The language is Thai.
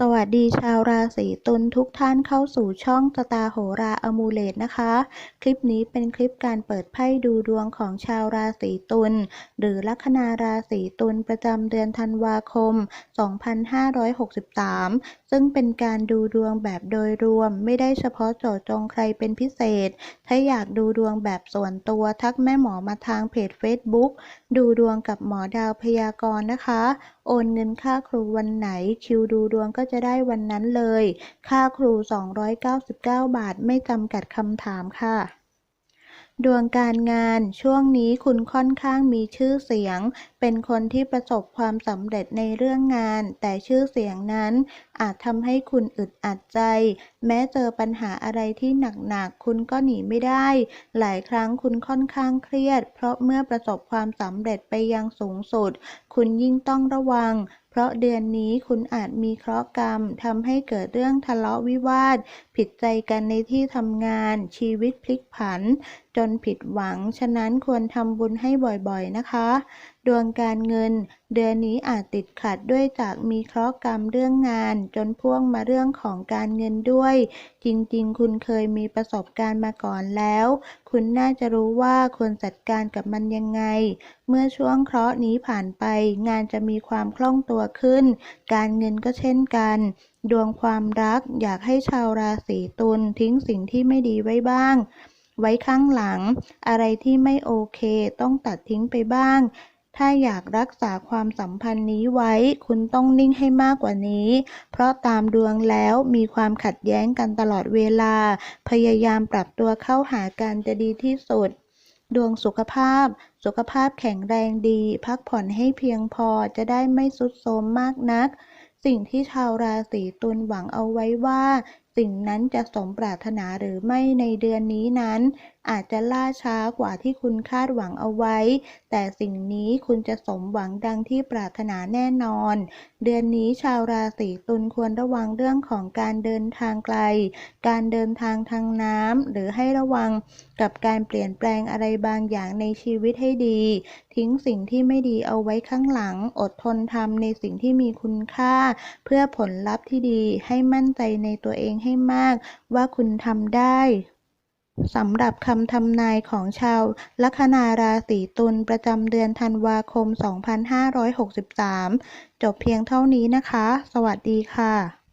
สวัสดีชาวราศีตุลทุกท่านเข้าสู่ช่องสตาโหราอมูเลตนะคะ คลิปนี้เป็นคลิปการเปิดไพ่ดูดวงของชาวราศีตุลหรือลัคนาราศีตุลประจำเดือนธันวาคม 2563 ซึ่งเป็นการดูดวงแบบโดยรวมไม่ได้เฉพาะเจาะจงใครเป็นพิเศษ ถ้าอยากดูดวงแบบส่วนตัวทักแม่หมอมาทางเพจ Facebook ดูดวงกับหมอดาวพยากรณ์นะคะ โอนเงินค่าครูวันไหนคิวดูดวงก็จะได้วันนั้นเลย ค่าครู 299 บาทไม่จำกัดคำถามค่ะ ดวงการงานช่วงนี้คุณค่อนข้างมีชื่อเสียง เป็นคนที่ประสบความสำเร็จในเรื่องงาน แต่ชื่อเสียงนั้นอาจทำให้คุณอึดอัดใจ แม้เจอปัญหาอะไรที่หนักๆคุณก็หนีไม่ได้ หลายครั้งคุณค่อนข้างเครียด เพราะเมื่อประสบความสำเร็จไปยังสูงสุด คุณยิ่งต้องระวังเพราะเดือนนี้คุณอาจมีเคราะห์กรรมทำให้เกิดเรื่องทะเลาะวิวาท ผิดใจกันในที่ทำงาน ชีวิตพลิกผัน จนผิดหวัง ฉะนั้นควรทำบุญให้บ่อยๆนะคะ ดวงการเงิน เดือนนี้อาจติดขัดด้วยจากมีเคราะห์กรรมเรื่องงาน จนพ่วงมาเรื่องของการเงินด้วย จริงๆ คุณเคยมีประสบการณ์มาก่อนแล้ว คุณน่าจะรู้ว่าควรจัดการกับมันยังไง เมื่อช่วงเคราะห์นี้ผ่านไป งานจะมีความคล่องตัวขึ้น การเงินก็เช่นกันดวงความรักอยากให้ชาวราศีตุลทิ้งสิ่งที่ไม่ดีไว้บ้าง ไว้ข้างหลัง อะไรที่ไม่โอเค ต้องตัดทิ้งไปบ้าง ถ้าอยากรักษาความสัมพันธ์นี้ไว้ คุณต้องนิ่งให้มากกว่านี้ เพราะตามดวงแล้วมีความขัดแย้งกันตลอดเวลา พยายามปรับตัวเข้าหากันจะดีที่สุด ดวงสุขภาพ สุขภาพแข็งแรงดี พักผ่อนให้เพียงพอจะได้ไม่ทรุดโทรมมากนัก สิ่งที่ชาวราศีตุลหวังเอาไว้ว่า สิ่งนั้นจะสมปรารถนาหรือไม่ในเดือนนี้นั้น อาจจะล่าช้ากว่าที่คุณคาดหวังเอาไว้ แต่สิ่งนี้คุณจะสมหวังดังที่ปรารถนาแน่นอน เดือนนี้ชาวราศีตุลควรระวังเรื่องของการเดินทางไกล การเดินทางทางน้ำหรือให้ระวังกับการเปลี่ยนแปลงอะไรบางอย่างในชีวิตให้ดี ทิ้งสิ่งที่ไม่ดีเอาไว้ข้างหลัง อดทนทำในสิ่งที่มีคุณค่า เพื่อผลลัพธ์ที่ดีให้มั่นใจในตัวเองให้มากว่าคุณทำได้สำหรับคำทำนายของชาวลัคนาราศีตุลประจำเดือนธันวาคม 2563 จบเพียงเท่านี้นะคะ สวัสดีค่ะ